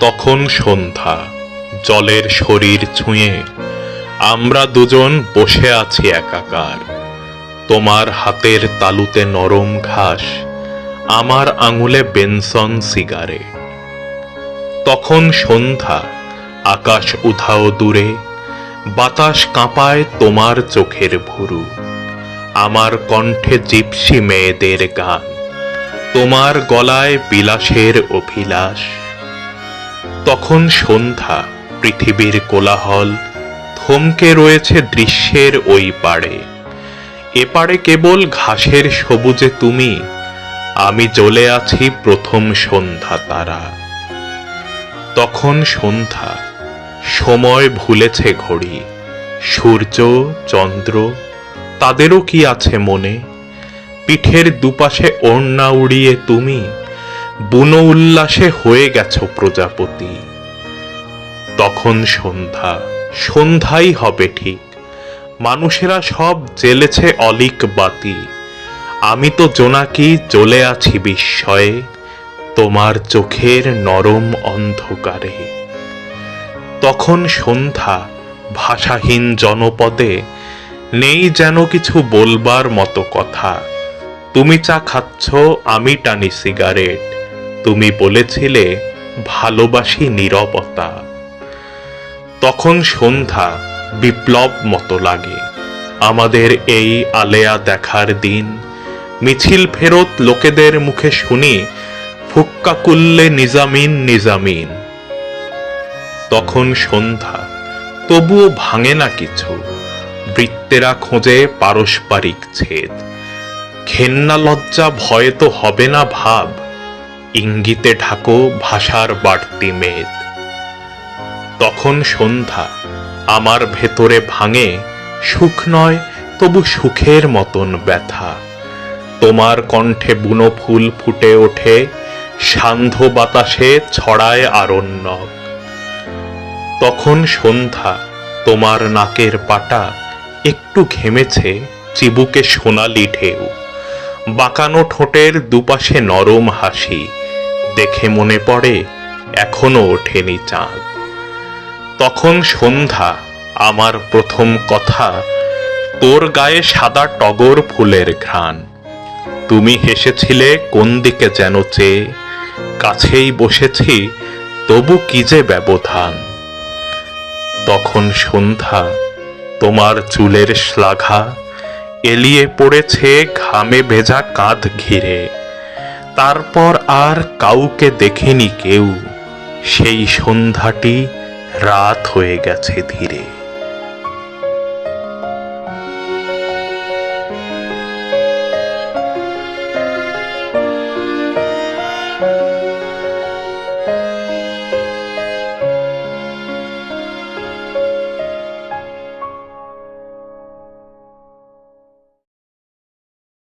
তখন সন্ধ্যা, জলের শরীর ছুঁয়ে। আমরা দুজন বসে আছি একাকার। তোমার হাতের তালুতে নরম ঘাস, আমার আঙুলে বেনসন সিগারেট তখন সন্ধ্যা, আকাশ উধাও দূরে, বাতাস কাঁপায় তোমার চোখের ভুরু। আমার কণ্ঠে জিপসি মেয়েদের গান, তোমার গলায় বিলাসের অভিলাষ। তখন সন্ধ্যা, পৃথিবীর কোলাহল, থমকে রয়েছে দৃশ্যের ওই পাড়ে। এপারে কেবল ঘাসের সবুজে তুমি, আমি জ্বলে আছি প্রথম সন্ধ্যা তারা। তখন সন্ধ্যা, সময় ভুলেছে ঘড়ি, সূর্য, চন্দ্র, তাদেরও কি আছে মনে? পিঠের দুপাশে ওড়না উড়িয়ে তুমি বুনো উল্লাসে হয়ে গেছো প্রজাপতি। তখন সন্ধ্যা, সন্ধ্যাই হবে ঠিক। মানুষেরা সব জ্বেলেছে অলিক বাতি। আমি তো জোনাকি জ্বলে আছি বিস্ময়ে, তোমার চোখের নরম অন্ধকারে। তখন সন্ধ্যা, ভাষাহীন জনপদে, নেই যেন কিছু বলবার মতো কথা। তুমি চা খাচ্ছ, আমি টানি সিগারেট। তুমি বলেছিলে, ভালোবাসি নীরবতা। তখন সন্ধ্যা বিপ্লব মতো লাগে। আমাদের এই আলেয়া দেখার দিন, মিছিল ফেরত লোকেদের মুখে শুনি, ফুক্কা কুল্লে নিজামিন নিজামিন। তখন সন্ধ্যা, তবুও ভাঙে না কিছু। বৃত্তেরা খোঁজে পারস্পরিক ছেদ। ঘেন্না লজ্জা ভয়ে তো হবে না ভাব। ইঙ্গিতে ঢাকো ভাষার বাড়তি মেদ। তখন সন্ধ্যা, আমার ভেতরে ভাঙে, সুখ নয়, তবু সুখের মতন ব্যথা। তোমার কণ্ঠে বুনো ফুল ফুটে ওঠে, সান্ধ্য বাতাসে ছড়ায় আরণ্যক। তখন সন্ধ্যা, তোমার নাকের পাটা একটু ঘেমেছে, চিবুকে সোনালি ঢেউ। বাঁকানো ঠোঁটের দুপাশে নরম হাসি দেখে মনে পড়ে, এখনও ওঠেনি চাঁদ। তখন সন্ধ্যা, আমার প্রথম কথা, তোর গায়ে সাদা টগর ফুলের ঘ্রাণ। তুমি হেসেছিলে, কোন দিকে যেন চেয়ে, কাছেই বসেছি, তবু কি যে ব্যবধান। তখন সন্ধ্যা, তোমার চুলের শ্লাঘা, এলিয়ে পড়েছে ঘামে ভেজা কাঁধ ঘিরে। তারপর আর কাউকে দেখেনি কেউ। সেই সন্ধ্যাটি রাত হয়ে গেছে ধীরে।